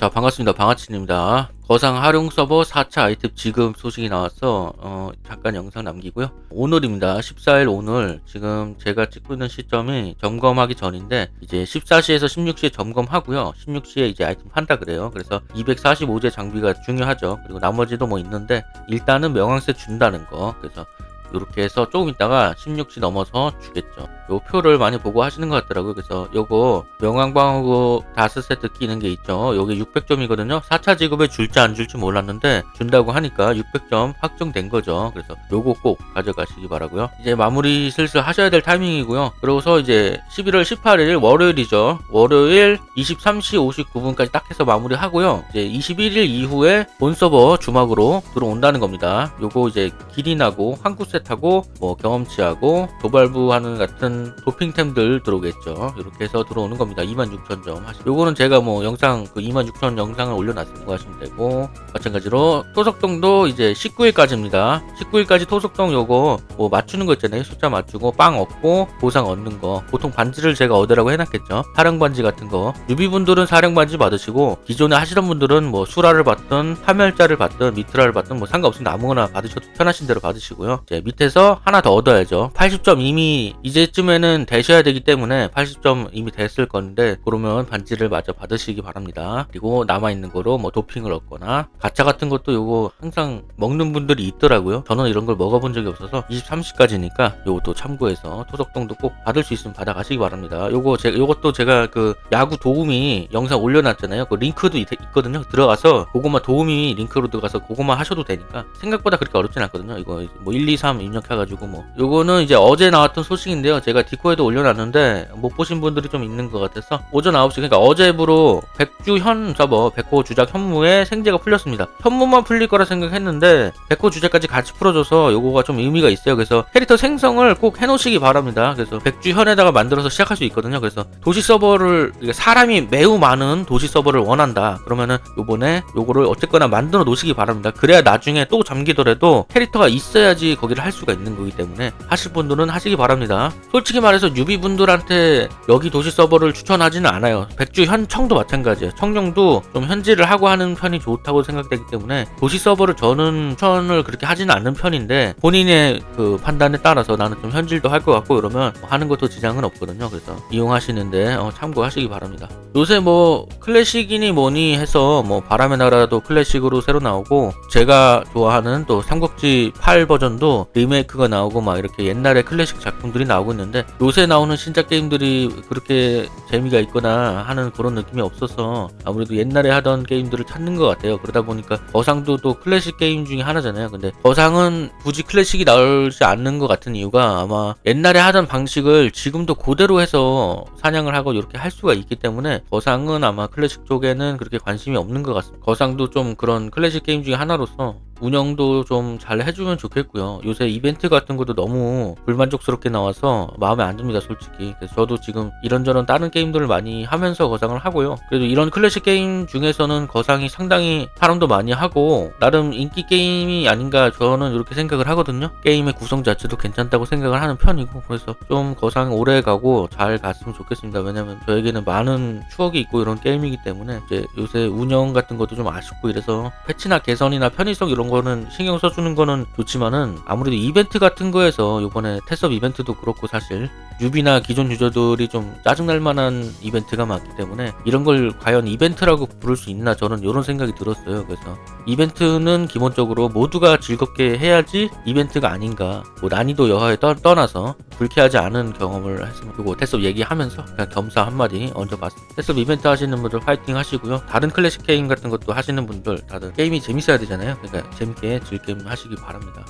자 반갑습니다. 방아친입니다. 거상 활용 서버 4차 아이템 지금 소식이 나와서 어, 잠깐 영상 남기고요. 오늘입니다. 14일 오늘 지금 제가 찍고 있는 시점이 점검하기 전인데 이제 14시에서 16시에 점검하고요. 16시에 이제 아이템 판다 그래요. 그래서 245제 장비가 중요하죠. 그리고 나머지도 뭐 있는데 일단은 명왕세 준다는 거. 그래서 이렇게 해서 조금 있다가 16시 넘어서 주겠죠. 요 표를 많이 보고 하시는 것 같더라고요. 그래서 요거 명왕방어구 다스 세트 끼는 게 있죠. 요게 600점이거든요. 4차 지급에 줄지 안 줄지 몰랐는데 준다고 하니까 600점 확정된 거죠. 그래서 요거 꼭 가져가시기 바라고요. 이제 마무리 슬슬 하셔야 될 타이밍이고요. 그러고서 이제 11월 18일 월요일이죠. 월요일 23시 59분까지 딱 해서 마무리 하고요. 이제 21일 이후에 본 서버 주막으로 들어온다는 겁니다. 요거 이제 기린하고 한국 세트 하고 뭐 경험치하고 도발부 하는 같은 도핑템들 들어오겠죠. 이렇게 해서 들어오는 겁니다. 26,000점 하시. 요거는 제가 뭐 영상 그 26,000 영상을 올려놨다고 하시면 되고 마찬가지로 토속동도 이제 19일까지입니다. 19일까지 토속동 요거 뭐 맞추는 거 있잖아요. 숫자 맞추고 빵 얻고 보상 얻는 거. 보통 반지를 제가 얻으라고 해놨겠죠. 사령 반지 같은 거. 유비분들은 사령 반지 받으시고 기존에 하시던 분들은 뭐 수라를 받든 파멸자를 받든 미트라를 받든 뭐 상관없습니다. 아무거나 받으셔도 편하신 대로 받으시고요. 이제 밑에서 하나 더 얻어야죠. 80점 이미 이제쯤에는 되셔야 되기 때문에 80점 이미 됐을 건데 그러면 반지를 마저 받으시기 바랍니다. 그리고 남아있는 거로 뭐 도핑을 얻거나 가짜 같은 것도 요거 항상 먹는 분들이 있더라고요. 저는 이런 걸 먹어본 적이 없어서 23시까지니까 요것도 참고해서 토속동도 꼭 받을 수 있으면 받아가시기 바랍니다. 요거 제 요것도 제가 그 야구 도우미 영상 올려놨잖아요. 그 링크도 있, 거든요 들어가서 그거만 도우미 링크로 들어가서 그거만 하셔도 되니까 생각보다 그렇게 어렵진 않거든요. 이거 뭐 1, 2, 3 입력해가지고 뭐 요거는 이제 어제 나왔던 소식인데요. 제가 디코에도 올려놨는데 못 보신 분들이 좀 있는 것 같아서 오전 9시 그러니까 어제부로 백주 현 서버 백호 주작 현무에 생제가 풀렸습니다. 현무만 풀릴 거라 생각했는데 백호 주작까지 같이 풀어줘서 요거가 좀 의미가 있어요. 그래서 캐릭터 생성을 꼭 해놓으시기 바랍니다. 그래서 백주 현에다가 만들어서 시작할 수 있거든요. 그래서 도시 서버를 사람이 매우 많은 도시 서버를 원한다. 그러면은 요번에 요거를 어쨌거나 만들어 놓으시기 바랍니다. 그래야 나중에 또 잠기더라도 캐릭터가 있어야지 거기를 할 수가 있는 거기 때문에 하실 분들은 하시기 바랍니다. 솔직히 말해서 유비분들한테 여기 도시 서버를 추천하지는 않아요. 백주 현청도 마찬가지예요. 청룡도 좀 현질을 하고 하는 편이 좋다고 생각되기 때문에 도시 서버를 저는 추천을 그렇게 하지는 않는 편인데 본인의 그 판단에 따라서 나는 좀 현질도 할 것 같고 이러면 뭐 하는 것도 지장은 없거든요. 그래서 이용하시는데 어, 참고하시기 바랍니다. 요새 뭐 클래식이니 뭐니 해서 뭐 바람의 나라도 클래식으로 새로 나오고 제가 좋아하는 또 삼국지 8 버전도 리메이크가 나오고 막 이렇게 옛날의 클래식 작품들이 나오고 있는데 요새 나오는 신작 게임들이 그렇게 재미가 있거나 하는 그런 느낌이 없어서 아무래도 옛날에 하던 게임들을 찾는 것 같아요. 그러다 보니까 거상도 또 클래식 게임 중에 하나잖아요. 근데 거상은 굳이 클래식이 나오지 않는 것 같은 이유가 아마 옛날에 하던 방식을 지금도 그대로 해서 사냥을 하고 이렇게 할 수가 있기 때문에 거상은 아마 클래식 쪽에는 그렇게 관심이 없는 것 같습니다. 거상도 좀 그런 클래식 게임 중에 하나로서 운영도 좀 잘 해주면 좋겠고요. 요새 이벤트 같은 것도 너무 불만족스럽게 나와서 마음에 안 듭니다, 솔직히. 그래서 저도 지금 이런저런 다른 게임들을 많이 하면서 거상을 하고요. 그래도 이런 클래식 게임 중에서는 거상이 상당히 사람도 많이 하고 나름 인기 게임이 아닌가 저는 이렇게 생각을 하거든요. 게임의 구성 자체도 괜찮다고 생각을 하는 편이고 그래서 좀 거상 오래 가고 잘 갔으면 좋겠습니다. 왜냐면 저에게는 많은 추억이 있고 이런 게임이기 때문에 이제 요새 운영 같은 것도 좀 아쉽고 이래서 패치나 개선이나 편의성 이런 거는 신경 써주는 거는 좋지만은 아무래도 이벤트 같은 거에서 요번에 테스업 이벤트도 그렇고 사실 유비나 기존 유저들이 좀 짜증날 만한 이벤트가 많기 때문에 이런 걸 과연 이벤트라고 부를 수 있나 저는 이런 생각이 들었어요. 그래서 이벤트는 기본적으로 모두가 즐겁게 해야지 이벤트가 아닌가 뭐 난이도 여하에 떠, 떠나서 불쾌하지 않은 경험을 했으면 그리고 테스업 얘기하면서 그냥 겸사 한마디 얹어봤습니다. 테스업 이벤트 하시는 분들 파이팅 하시고요. 다른 클래식 게임 같은 것도 하시는 분들 다들 게임이 재밌어야 되잖아요. 그러니까 재밌게 즐겜 하시기 바랍니다.